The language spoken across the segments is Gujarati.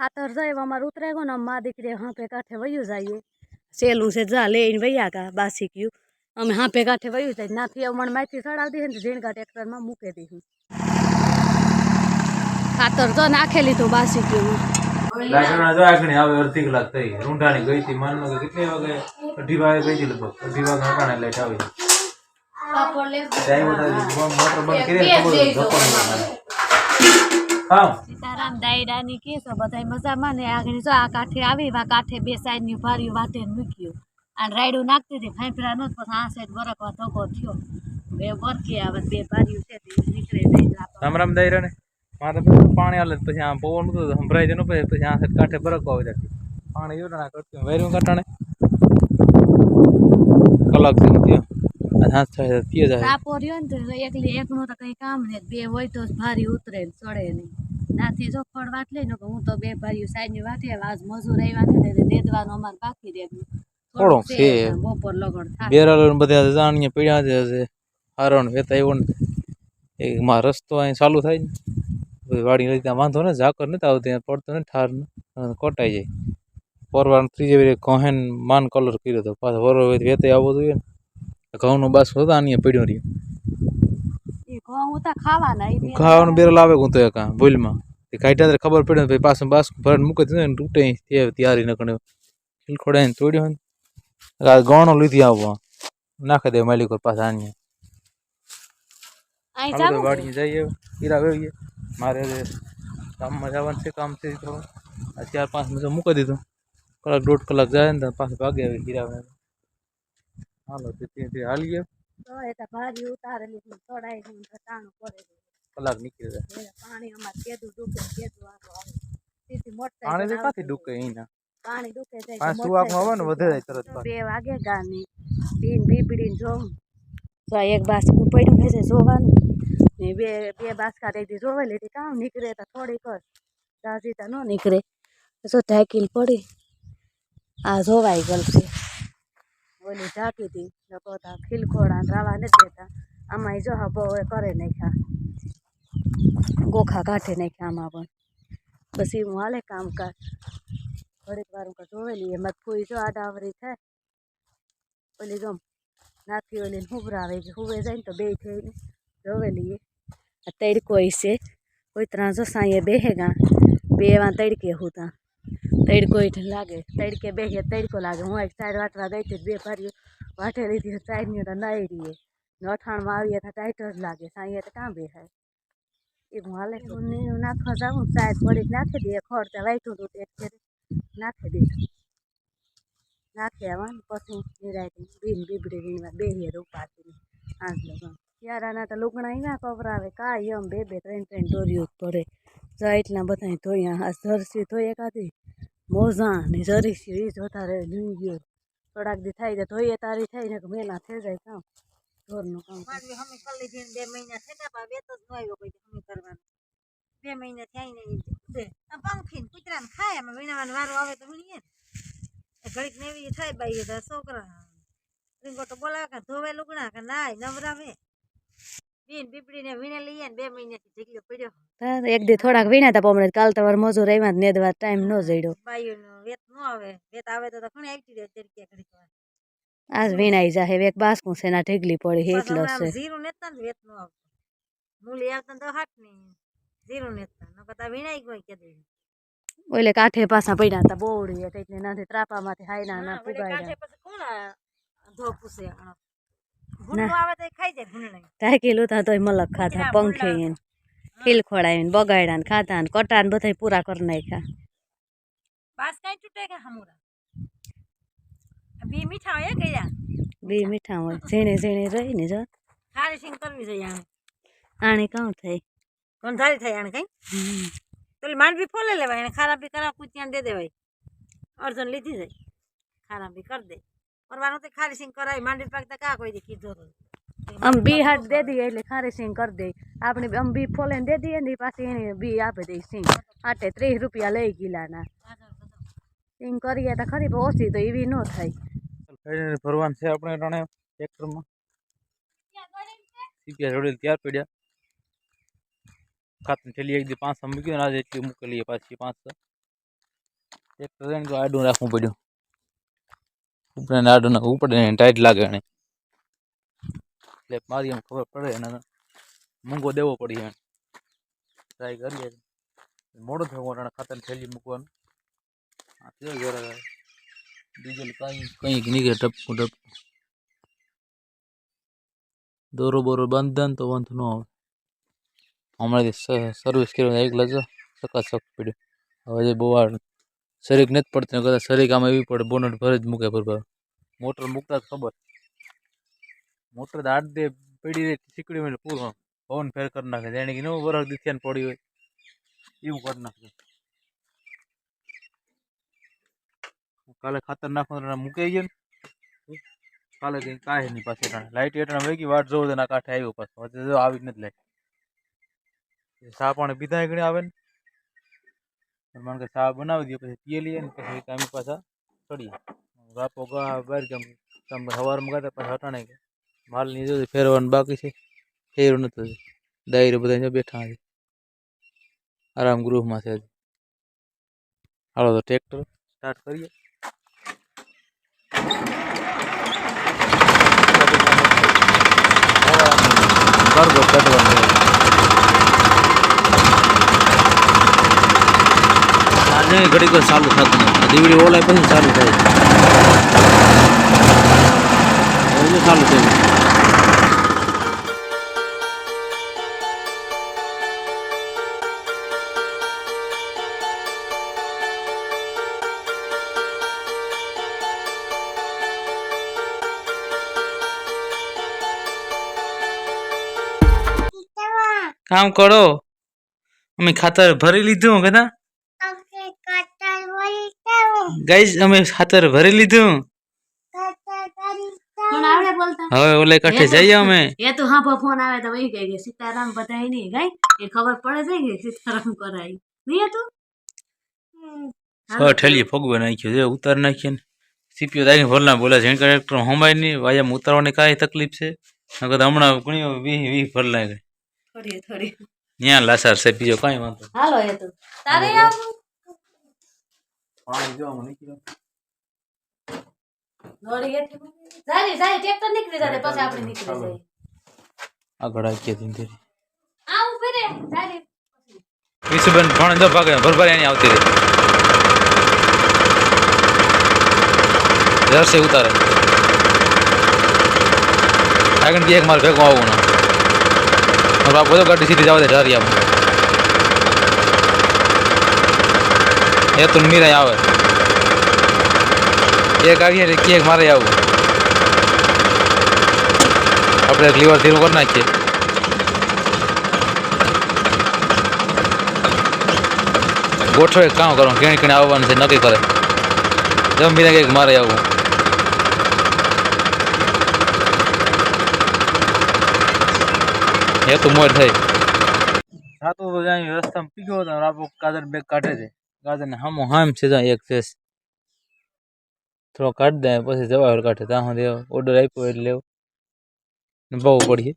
ખાતર જાય અમારે ઉતરે ગયો ને મા દીકરી હાંપે કાંઠે વયું જઈએ. સેલું છે જા લઈને વૈયા કા બાસી ગયું અમે હાંપે કાંઠે વયું જાય નાથી અમણ માહિતી ચડાવી દે ને તો ઝીણકા ટ્રેક્ટરમાં મૂકી દઈએ ખાતર તો નાખી લીધું બાસી ગયું લાકડા જો આગળ આવે અડધી કલાક થઈ રૂંઢાણી ગઈ હતી માન કે કેટલી વાગે અઢી વાગે ગઈ હતી લગભગ. અઢી વાગે અટાણે લાઈટ આવી. ટાઈમ મોટર બંધ કરી સીતારામ દાયડાની કેસો બધા મજામાં ને? આગળ જો આ કાંઠે આવી વા કાંઠે બે સાઈડની ભારીઓ વાટે મૂક્યું. અને રાયડું નાખતી હતી ફાંફરા નો પછી આ સાઈડ બરકવા ધોકો થયો. બે બરકી આવે બે ભારીઓ છે નીકળે રામ રામ દાયરા ને મારે બધું પાણી હાલે પછી આમ પવન હતું સંભળાય જનો પછી પછી આ સાઈડ કાંઠે બરકવા આવી જતી પાણી યોટણા કરતી વેરું કાંટાણે. કલાક જેવું થયો હાથ થાય પીએ જાય તાપો રહ્યો ને તો એકલી એકનું તો કઈ કામ નહીં. બે હોય તો જ ભારી ઉતરે ચડે નહીં. નાથી જો ફળ વાટ લઈને હું તો બે ભારીઓ સાઈડની વાટે આજ મજૂર આવ્યા ને દેદવાનું અમારે બાકી રહે. થોડો છે. બપોર લગણ થાય. બેરાલો ને બધા જાણીએ પીડ્યા છે હશે. હારણ વેતા આવ્યો ને એક માં રસ્તો અહીં ચાલુ થાય ને. વાડી લઈ ત્યાં વાંધો ને ઝાકર નથી આવતી ત્યાં પડતો ને ઠાર કોટાઈ જાય. પરવાર ત્રીજે વેરે કોહેન માન કલર કર્યો હતો પાછો વરો વેતે આવવો જોઈએ ને. ઘઉંનો બાસ હતો આની પડ્યો રહ્યો. ઘઉં ઉતા ખાવાના ઈ બે ખાવાનું બેરલ આવે હું તો એક આ ભૂલમાં તે કાઢ્યા ત્યારે ખબર પડે ને પછી પાછું બાસ ભરણ મૂકી દીધું ને તૂટે તે તૈયારી ન કરે ખીલખોડે ને તોડ્યો ને આ ગણો લીધી આવવા નાખી દે માલિકો પાછા આની અહીં હાલો તો જાવું વાડીએ જઈએ હીરા વેવીએ મારે હવે કામમાં જવાનું છે કામ છે થોડું આ ચાર પાંચ મિનિટ મૂકી દીધું કલાક દોઢ કલાક જાય ને તો પાછું ભાગે આવી હીરા વેવે. હાલો તે તે તે હાલીએ કલાક નીકળી જાય પાણી અમારે કેદું ડૂકે કેદું આવે. સીધી પાણી તો હોય. ડૂકે અહીંના? પાણી ડૂકે જાય પાંચ તો સુવાકમાં હોય ને વધે જાય તરત બે વાગે ગાની. પીન બીબડીને જો તો એક બાસકું પડ્યું છે જોવાનું. ને બે બે બાસકા તેથી જોવે લીધી કામ નીકળે તો થોડીક જ. દાજી તો ન નીકળે. તો ઢાકીલ પડી. આ જોવાઈ ગયેલ છે ઓલી ઢાંકી હતી લોકો તો ખીલખોડા ને રાવા નથી દેતા આમાં જો હા બહુ એ કરે નાખ્યા ગોખા કાઢે નાખ્યા આમાં પણ પછી હું હાલે કામકાજ ઘડીક વાર હું જોવેલી એમાં ફૂઈ જો આડાવરી થાય ઓલી ગમ નાથી ઓલી હુભરાવે કે હુવે જાય ને તો બે થઈને જોવેલી આ તડકો છે કોઈ ત્રણ જો સાંયે બેહેગા બે એવા તડકે હુતા તડકો ઈઠ લાગે તડકે બેહીએ તડકો લાગે હું એક સાઈડ વાટવા ગઈ હતી બે ભારીઓ વાટે લીધી સાઈડની તો નાઈ રહીએ ને અઠાણમાં આવીએ તો ટાઈટ જ લાગે સાંયે તો કાં બેહાય એ હું હાલે હું નીનું નાખવા જાઉં સાઈડ પડી નાખી દઈએ ખડ તો વાઈટું હતું તે એક ફેરે નાખી દીધું નાખી આવવા ને પછી નિરાયતી બીન બીબડી વીણવા બેહીએ રૂપાતી આંખ લગન યારાના તો લુગણા અહીંયા કવરાવે કાંઈ એમ બે બે ત્રણ ત્રણ દોરીઓ જ પડે જા એટલા બધા ધોયા, આ જર્સી ધોઈ એકાદી મોજા ને જરીસી એ જોતા રહે લઈ ગયો થોડાક દી થાય તો ધોઈએ, તારી થાય ને મેલા થઈ જાય કામ. ઢોરનું કામ હમી કરી લીધી બે મહિના થયા બે તો જ ન આવ્યો કોઈ હમી કરવાનો. બે મહિના થયા ને પંખી ને કૂતરા ને ખાય, એમાં વીણવાનો વારો આવે તો વીણીએ ઘડીક ને એવી થાય બાઈ છોકરા રીંગો તો બોલાવે કે ધોવે લુગણા કે નાય, નવરાવે. એક દી થોડાક વીણા તા પમણે કાલ તો વાર મજૂર આવ્યા ને નેદવા ટાઈમ ન જડ્યો બાઈઓનો વેત ન આવે વેત આવે તો તો ઘણી આવતી રહે તરીકે ઘડીક વાર આજ વીણાઈ જાહે એક બાસકું છે એના ઢીગલી પડી પાછું એટલો હમણાં છે જીરું નેતા ને વેત ન આવતું મૂલી આવતા ને તો હાટ નહીં જીરું નેતા ન કરતા વીણાઈ ગયો કે દે ઓલે કાંઠે પાછા પડ્યા હતા બોવડી એક એટલે નાથી ત્રાપામાંથી હાયના ના હા, વળી કાંઠે પુગાડ્યા પછી કોણ આ આવે તો તોય મલક ખાતા પંખે ખીલ ખોડાવીને બગાડ્યા ને ખાધા ને કટા ને બધા પૂરા કરી નાખ્યા. બાસ કાંઈ તૂટે કે હમુરા? બી મીઠા હોય હે ગળ્યા. બે મીઠા હોય. ઝીણી ઝીણી રહી ને જો. ખારી સિંગ કરવી જોઈએ આને. આણે કાં થઈ ગંધારી થઈ આણે કઈ? પેલી માંડવી ફોલે લેવાય એને ખારાપી કરા કૂતિયાને દે દેવાય. અર્જન લીધી જાય. ખારાપી કરી દે. કરવાનું તો ખારી સિંગ કરાય. માંડવી પાકતા કા કોઈ દી કીધું હતું. આમ બી હાટ દે દઈએ એટલે ખારી સિંગ કરી દે. આપણે આમ બી ફોલે દે દઈએ ને પાછી એને બી આપી દઈ સિંગ. આટે ત્રીસ રૂપિયા લઈ ગયેલાના સિંગ કરીએ તો ખરી પણ ઓછી તો એવી ન થાય. ભરવાનું છે આપણે અટાણે ટ્રેક્ટરમાં સીપિયા જોડેલ ત્યાર પડ્યા? ખાતર ઠેલી એક દી પાંચસો મૂકી ને આજે એટલી મૂકેલી પાછી પાંચસો. એક તો એને આડું રાખવું પડ્યું. ઉપર ને આડું નાખવું ઉપર ને ટાઈટ લાગે એને એટલે મારી એમ ખબર પડે એને મૂંગો દેવો પડી એને ટ્રાય કરીએ મોડું થયું એને ખાતર થેલી મૂકવાનું આ થયો જરા ડીઝલ કાંઈ કંઈક નીકળે ટપકું ટપકું દોરો બોરો બાંધે ને તો વાંધો ન આવે હમણાંથી સર્વિસ કરવા એકલા જો સકાસક પડ્યું હવે જે બહુ વાર શરીક નથી પડતી કદાચ શરીક આમાં એવી પડે, બોનટ ભરે જ મૂકે ભરભર. મોટર મૂકતા જ ખબર. મોટર તો આઠ દે પડી રહે સીકડી મેં પૂરો. પવન ફેર કરી નાખે, જાણે કે નવું વરસ દીથિયાને પડી હોય. એવું કરી નાખે. કાલે ખાતર નાખવાનું મૂકાઈ ગયો ને. કાલે કંઈ કાંઈ નહીં પાછી લાઇટ એટના વેગી વાટ જોવું તો કાંઠે આવ્યો પાછો. હવે તો આવી જ નથી લાઈટ ચા પાણી પીધા ઘણી આવે ને. અને મને કે ચા બનાવી દઈએ પછી પીએ લઈએ ને પછી કામ પાછા ચડીએ રાપો ગા બહાર કેમ તમે સવારમાં ગયા પછી હટાણે કે માલની જો ફેરવાનું બાકી છે ફેરવું નથી દાયરે બધા જો બેઠા છે આરામ ગૃહમાં છે હજી. હાલો તો ટ્રેક્ટર સ્ટાર્ટ કરીએ કરગો કાઢવાનું આજે ઘડીક વાર ચાલુ થતું નથી દીવડી ઓલાય પછી ચાલુ થાય હવે જો ચાલુ થયું કામ કરો અમે ખાતર ભરી લીધું કદા ગાઈઝ અમે ખાતર ભરી લીધું. કોણ આવડે બોલતા. હવે ઓલે કાંઠે જઈએ અમે. એ તો હા ફોન આવે તો વહી ગઈ સીતારામ બધાય નહીં ગઈ એ ખબર પડે છે કે સીતારામ કરાય. નહીં હતું? ઠેલી ફગવે નાખ્યો છે ઉતાર નાખીએ ને. સીપીઓ ભરલા બોલે છે કરેક્ટર હમાય નહીં વાયામાં ઉતારવાની કાંઈ તકલીફ છે? નકર હમણાં ઘણી વીસ વીસ ભરલા ગઈ થોડી થોડી. ત્યાં લાસાર છે બીજો કાંઈ વાંધો હાલો એ તો. તારે આવું? પાણી જોવા નીકળ્યો દોડી એટલી બધી. જાય જાય ટ્રેક્ટર નીકળી જાય પછી આપણે નીકળી જઈએ આગળ આવી ગયા ધીરે આવું ફેરે જાય વિશુબેન ભણ જો ભાગે ભરભર એની આવતી રહી જર્સી ઉતારે આગળ એક મારે ભેગું આવવું ના હવે આ બધો ગાડી સીધી જવા દે ઢારિયામાં એ તો મીરાય આવે એક આવીએ ને એક મારે આવું આપણે લીવર ધીરું કરી નાખીએ ગોઠવે કામ કરો કેણી કેણી આવવાનું છે નક્કી કરે જમીને કંઈક મારે આવું એ તો મોર થઈ સાતો તો જાય રસ્તામાં પીગો હતો આપો કાદર બેગ કાઢે છે કાદર ને હામો હામ છે ત્યાં એક ફેસ થોડો કાઢી દે પછી જવાહર કાઢે ત્યાં સુધી ઓર્ડર આપ્યો એટલે લેવો ને બહુ પડીએ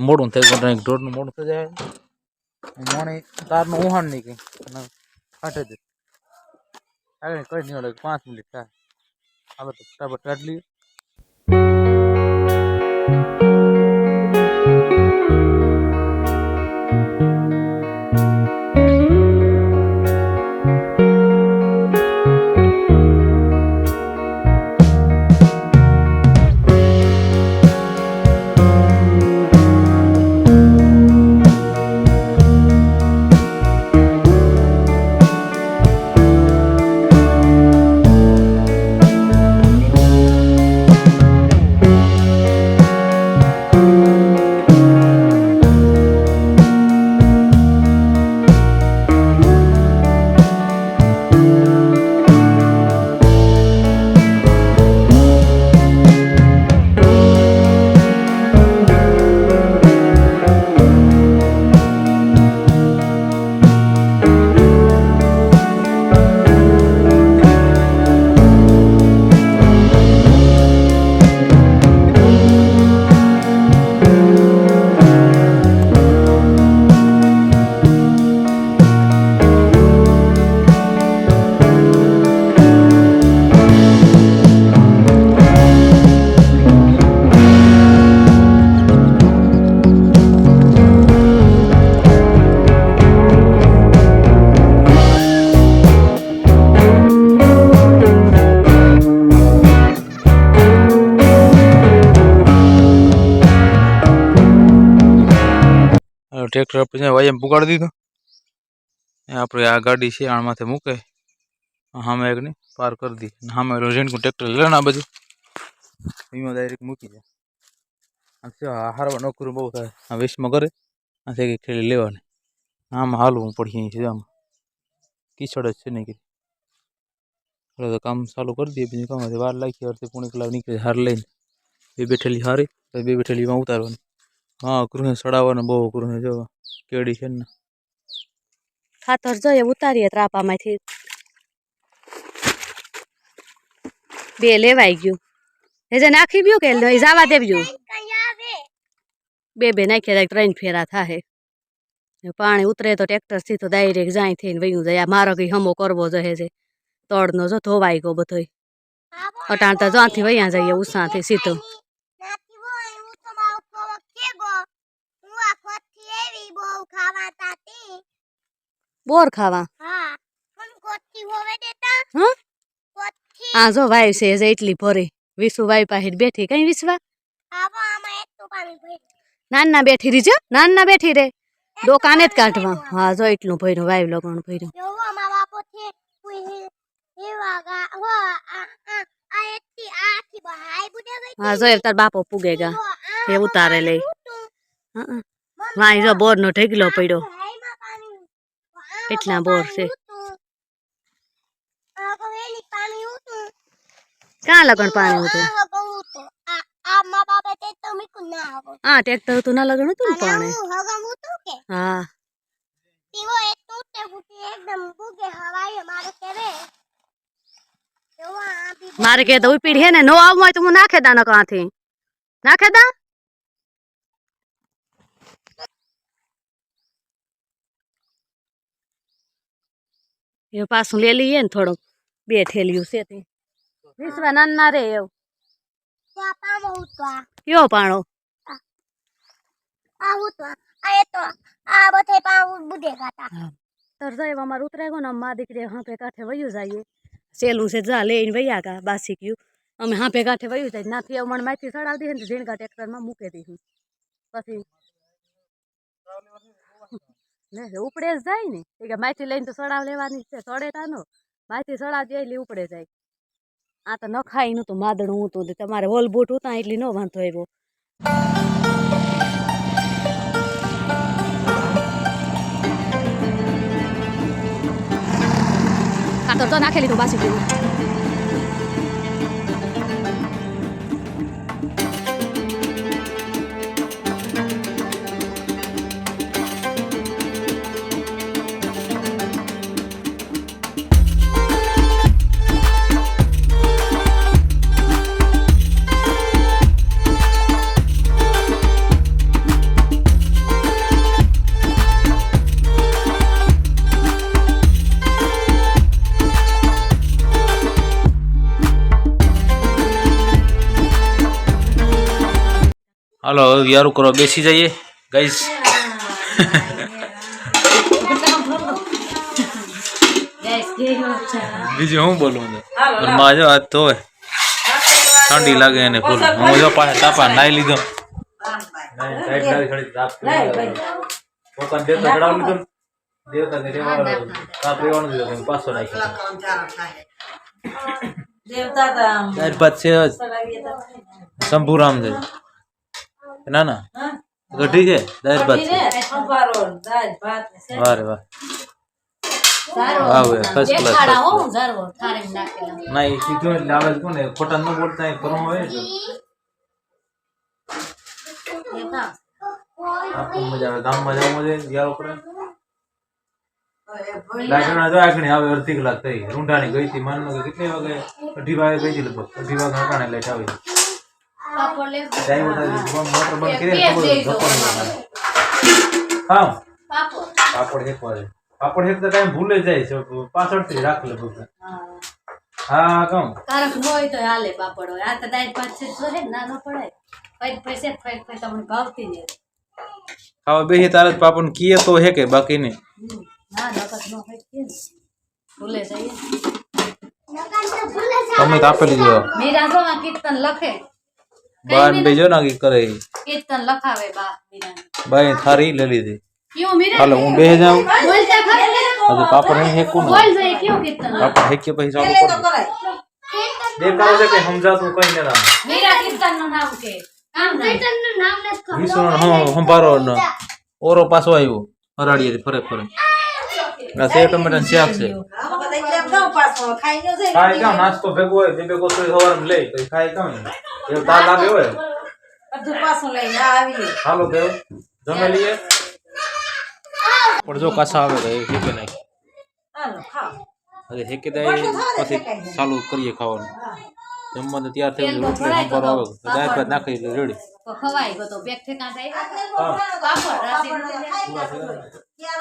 મોડું થઈ ગયું એક દોઢનું મોડું થઈ જાય મોણી તારનું ઉહાણ નહીં કંઈ અને કાઢે જ આગળ કઈ નહીં ઓલે પાંચ મિનિટ થાય આપણે તો ફટાફટ કાઢી લઈએ ટ્રેક્ટર આપણે છે ને વાયમ પુગાડી દીધું એ આપણે આ ગાડી છે આણ માથે મૂકે સામે એકની પાર કરી દી સામે રોજેન્ટનું ટ્રેક્ટર લે ને આ બધું એમાં ડાયરેક્ટ મૂકી જાય આમ શું આ હારવા નોકરી બહુ થાય આ વેસ્ટમાં કરે આથી કંઈક ખેડી લેવાની આમાં હાલવું પડી છે આમ કીચડ જ છે નહીં કે હવે તો કામ ચાલુ કરી દઈએ બીજું કામ હોય વાર લાગી અડધી પોણી કલાક નીકળે હાર લઈને બે બેઠેલી હારી તો બે બેઠેલીમાં ઉતારવાની હા કૃહે સડાવવાનું બહુ કૃહે જો કેડી છે ને. ખાતર જોઈએ ઉતારીએ ત્રાપામાંથી. બે લેવાઈ ગયું. એ જે નાખી ગયું કે જવા દેવ્યું બે બે નાખ્યા જાય, ત્રણ ફેરા થાય પાણી ઉતરે તો ટ્રેક્ટર સીધો ડાયરેક્ટ જાય થઈને વયું જાય. મારો કઈ હમો કરવો જોઈએ છે તળનો જો ધોવાઈ ગયો બધોય. અટાણ તો જ્યાંથી વૈયા જઈએ ઉષાથી સીધો. બોર ખાવા? હં? આ જો વાઈવ છે જે એટલી ભરી. વિસુ વાઈ પાસે બેઠી કઈ વિસવા? નાના બેઠી રહી જો નાના બેઠી રે દોકાને જ કાઢવા. હા જો એટલું ભર્યું વાઈવ લગણ ભર્યું. હા જો તાર બાપો પૂગેગા એ ઉતારે લઈ હં. વાય જો બોર નો ઢગલો પડ્યો. કેટલા બોર છે. ક્યાં લગણ પાણી હતું? હા ટ્રેક્ટર હતું, ના લગણ હતું પાણી? હા. મારે કે ઉપીડ હે ને, નો આવવું હોય તો હું નાખે દા નકાથી નાખે દા? એ પાછું લે લઈએ ને થોડુંક બે ઠેલિયું છે તે વિશ્વા નાના રે એવું કયો પાણો તર જાય અમારે ઉતરાય ગયો ને આમ મા દીકરી હાંપે કાંઠે વયું જઈએ સેલું છે જા લઈને વયા કા બાસી ગયું અમે હાંપે કાંઠે વયું જાય નાથી અમણ માથી ચડાવી દે ને ઝીણકા ટ્રેક્ટરમાં મૂકી દઈશું પછી લે ઉપડે જ જાય ને. એ કે માથી લઈને તો સડાવ લેવાની છે સડે તાનો. માથી સડાવ જાય એટલે ઉપડે જાય. આ તો નખાય નતું માદડું હતું તમારે હોલ બૂટ ઉતા એટલી ન વાંધો આવ્યો. ખાતર તો નાખેલી તું બાસી ગયું. હાલો હવે યારું કરો બેસી જઈએ. ગાઈસ બીજું હું બોલું છું? માં જો આજ તો હોય. ઠંડી લાગે એને ફૂલ હું જો પાસે તાપા નાઈ લીધો. પોતાને દેવતા ચડાવી લીધો દેવતા ને તાપ રેવાનું દીધો પાછો નાખી શંભુરામ છે. ના ના ગઢી છે. દાળ ભાત છે વારે વાહ વાહ ફર્સ્ટ ક્લાસ ના એ સીધો એટલે આવે કોને? ખોટા ન બોલતા એ હોય છે. આપણું મજા આવે ગામમાં જવું છે ગયા ઉપર લાગણા જો આગળ આવે અડધી કલાક થઈ. રૂંઢાણી ગઈ હતી માનમાં કે કેટલી વાગે? અઢી વાગે ગઈ હતી લગભગ. અઢી વાગે હટાણે લાઈટ આવી. ટાઈમ હતા મોટર બંધ કરી ને ખબર ધક્કો નહીં લાગે. હા પાપડ હેકવા છે પાપડ હેકતા ટાઈમ ભૂલે જાય છે પાછળથી રાખ લે બધા હા કમ કારક ન હોય તો હાલે પાપડ હોય આ તો દાળ ભાત છે તો હે ના ન પડાય ફઈ પૈસે ફઈ ફઈ તમને ભાવતી નહીં ખાવા બેસી તારે જ પાપડ કીએ તો હે કે બાકી નહીં હમ. ના નકર ન હોય કે ને. ભૂલે જઈએ તમે તો આપેલી જો મીરા જો આ કીર્તન લખે બાન બીજો ના કી કરે એ. તન લખાવે બા બાઈ થારી લે લીધી. કેવું મીરા હાલો હું બેહ જાઉં. બોલ તા ખરે. હજુ પાપડ હે હેકુ ન બોલ જાય કેવું કીર્તન પાપડ હેકે પછી ચાલુ કર દેખાવ છે કે સમજાતું કઈ ન રામ મીરા કીર્તનનું નામ કે. કામ ના? નું નામ ન ખબર. વિસણ હો હંભારો ઓરો પાછો આવ્યો. હરાડીએ ફરે ફરે. આ સેવ ટમેટાનું શાક છે આમાં બધા એટલે એમ દઉં પાછો ખાઈ ન જાય ખાય કામ નાસ્તો ભેગો હોય જે ભેગો તો સવારમાં લઈ પછી ખાય કામ એ તાર લાગે હોય બધું પાછું લઈને આ આવી ગયું. હાલો કેવ જમે લઈએ પણ જો કાસા આવે તો એ હેકે નાખી હાલો ખાઓ અરે હેકે દે પછી ચાલુ કરીએ ખાવાનું જમવાનું તૈયાર થઈ ગયું રોટલી સંભારો આવે દાળ ભાત નાખી એટલે રેડી તો ખવાય ગયો તો બેગ ઠેકા થાય હા પાપડ રાતે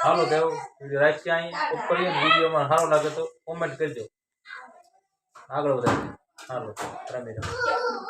હાલો દેવ રાખીએ અહીં ઉપર વિડીયોમાં સારો લાગે તો કોમેન્ટ કરજો આગળ વધારીએ હાલો રમી રમી